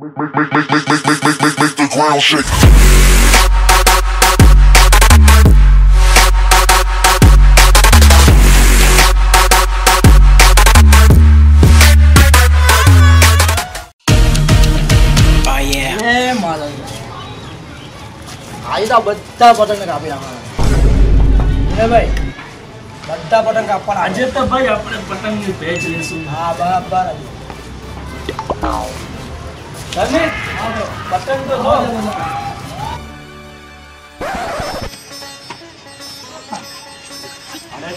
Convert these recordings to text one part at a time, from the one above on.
Make, make, make, make, make, make, make, make, make the ground shake. Oh yeah. એ મારા આજે તો બધા પતંગ કાપી નાખવાના એ ભાઈ બધા પતંગ કાપવાના આજે તો ભાઈ આપણે પતંગની ભેજ લેશું હા બરાબર ધર્મેશ બટન તો જો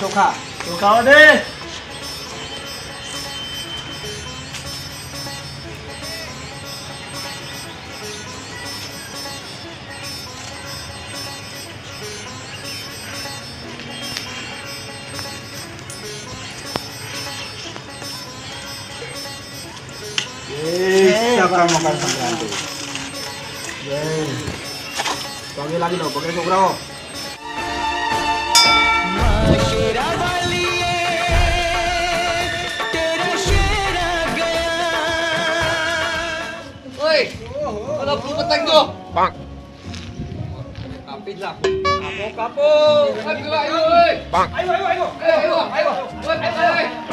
ચોખા દે. మకర మకర సంక్రాంతి తంగి లాగిన ఒకే చూడరావు Bang. Kapit lang. Kapo, kapo. Ay, ayo, ayo. Bang. Ayo, ayo, ayo. Ayo, ayo, ayo. Ayo, ayo, ayo.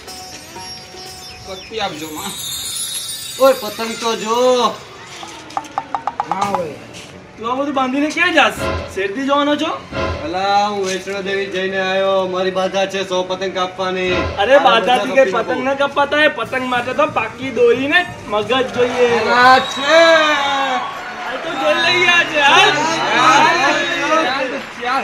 લાગી માં. ઓય પતંગ તો જો. હા ભાઈ તું આ બધું બાંધીને ક્યાં જાસ શેરથી જવાનો છો? અલા હું વૈષ્ણો દેવી જઈને આવ્યો. મારી બાધા છે સો પતંગ કાપવાની. અરે બાધાથી કઈ પતંગ ન કપાતા પતંગ માટે તો પાકી દોરી ને મગજ જોઈએ. છે. આ તો જોઈ લઈએ આજે હાલ.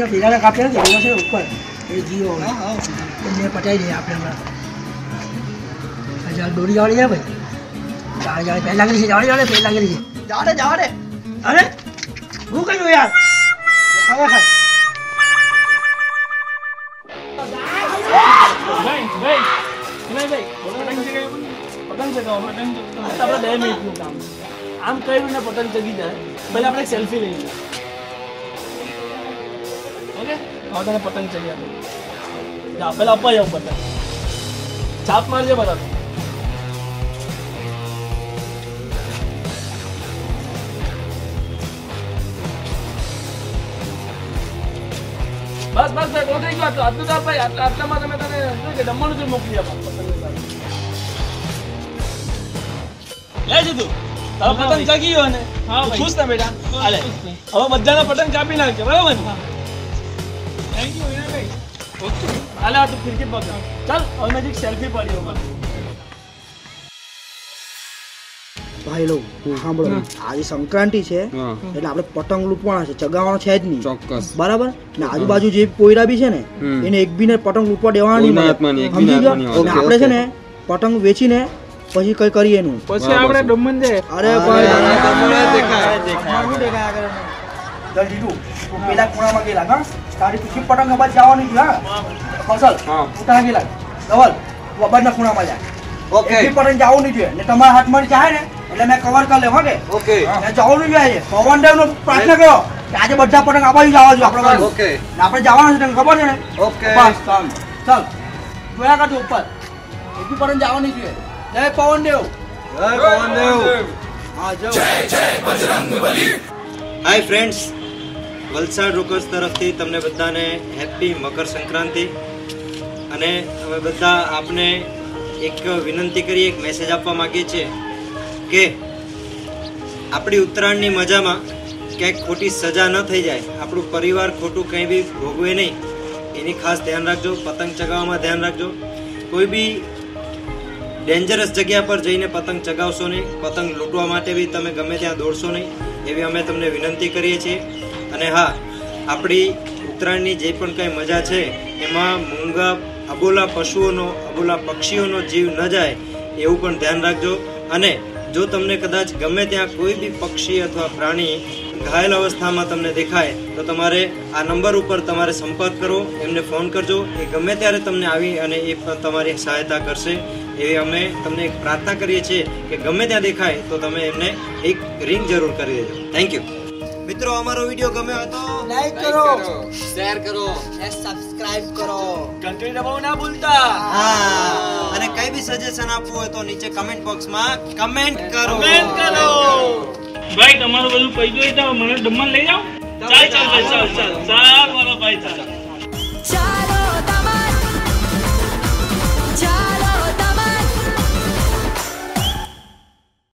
બીજા ભેગાને કાપ્યા છે ભેગા છે ઉપર. એ જીઓ એમને પટાઈ દઈએ આપણે હમણાં. હજાર દોરી જવાની છે ભાઈ. જાડે જાડે પહેલા લાગેલી છે જાડે જાડે પહેલા લાગેલી છે. જાડે જાડે. અરે હું કહ્યું યાર? હવે ખાય. ભાઈ ભાઈ વિનયભાઈ, પતંગ ચગાવ્યો? પતંગ ચગાવો પતંગ ચગાવો. આ તો આપણે બે મિનિટનું કામ છે. આમ કર્યું ને પતંગ ચગી જાય. પહેલા આપણે સેલ્ફી લઈ લઈએ. ઓકે? હવે તને પતંગ ચડી આપે. જા અપાઈ જાવ પતંગ છાપ મારજે બધા બસ બસ બસ ઓકે ગયો આટલું. આટલું તો ભાઈ આટલા આટલામાં તમે તને શું કે જમવાનું જ મોકલી આપો. લે જીતુ તારો પતંગ ચગી ગયો ને. ખુશ ને બેટા. હવે બધાના પતંગ કાપી નાખજે બરાબર ને? થેન્ક યુ વિનયભાઈ ઓકે હાલે આ તું ફિરકી પકડ ચાલ હવે મેં સેલ્ફી પાડી અમારે ભાઈ લો સાંભળો આજે સંક્રાંતિ છે એટલે આપણે પતંગ લૂંટવાના છે ચગાવવાનો છે જ નહીં ચોક્કસ બરાબર ને આજુબાજુ જે પોયરા બી છે ને એને એક બી ને પતંગ લૂંટવા દેવાના સમજી ગયા? આપણે છે ને પતંગ વેચીને પછી કઈ કરીએ એનું પછી આપણે ડમન જાય અરે ભાઈ દેખાય દેખાયા ને. જલ્દી તું પેલા ખૂણામાં ગયેલા હા? તારી પીછી પતંગ અબાજ જવાની છે હા? કૌશલ હા. તું ત્યાં ગયેલા. ધવલ તું અબાજના ખૂણામાં જાય ઓકે. એક પતંગ જવું નહીં જોઈએ. ને તમારા હાથમાં જાય ને. એટલે મેં કવર કરી લેવા કે? ઓકે. ને જવું નહીં જોઈએ. પવન દેવનો પ્રાર્થના કરો કે આજે બધા પતંગ આ બાજુ જવા જોઈએ આપણે. ઓકે. આપણે જવાના છે તને ખબર છે ને? ઓકે. બસ ચાલ. ચાલ. જોયા કરજો ઉપર. એપી પતંગ જવાની છે જય પવન દેવ. જય પવનદેવ હા જાઓ હાય ફ્રેન્ડ્સ વલસાડ રોકર્સ તરફથી તમને બધાને હેપી મકર સંક્રાંતિ. અને અમે બધા આપને એક વિનંતી કરી, એક મેસેજ આપવા માંગીએ છીએ કે આપણી ઉત્તરાયણની મજામાં ક્યાંક ખોટી સજા ન થઈ જાય. આપણું પરિવાર ખોટું કંઈ બી ભોગવે નહીં. એની ખાસ ધ્યાન રાખજો, પતંગ ચગાવવામાં ધ્યાન રાખજો. કોઈ બી ડેન્જરસ જગ્યા પર જઈને પતંગ ચગાવશો નહીં. પતંગ લૂંટવા માટે બી તમે ગમે ત્યાં દોડશો નહીં. એવી અમે તમને વિનંતી કરીએ છીએ. અને હા, આપણી ઉત્તરાયણની જે પણ કંઈ મજા છે, એમાં મૂંગા, અબોલા પશુઓનો, અબોલા પક્ષીઓનો જીવ ન જાય, એવું પણ ધ્યાન રાખજો. અને જો તમને કદાચ ગમે ત્યાં કોઈ બી પક્ષી અથવા પ્રાણી ઘાયલ અવસ્થામાં તમને દેખાય, તો તમારે આ નંબર ઉપર તમારે સંપર્ક કરો, એમને ફોન કરજો. એ ગમે ત્યારે તમને આવી અને એ તમારી સહાયતા કરશે. એવી અમે તમને એક પ્રાર્થના કરીએ છીએ કે ગમે ત્યાં દેખાય, તો તમે એમને એક રિંગ જરૂર કરી દેજો. થેન્ક યુ મિત્રો અમારો વીડિયો ગમ્યો હોય તો લાઈક કરો. શેર કરો સબસ્ક્રાઇબ કરો. ઘંટડી દબાવવું ના ભૂલતા. હા. અને કઈ બી સજેશન આપવું હોય તો નીચે કમેન્ટ બોક્સમાં કમેન્ટ કરો. કમેન્ટ કરો. ભાઈ તમારું બધું પૈસું હોય તો મને ડમણ લઈ જાઓ. ચાલ ચાલ ચાલ ચાલ ચાલ. મારો ભાઈ ચાલ.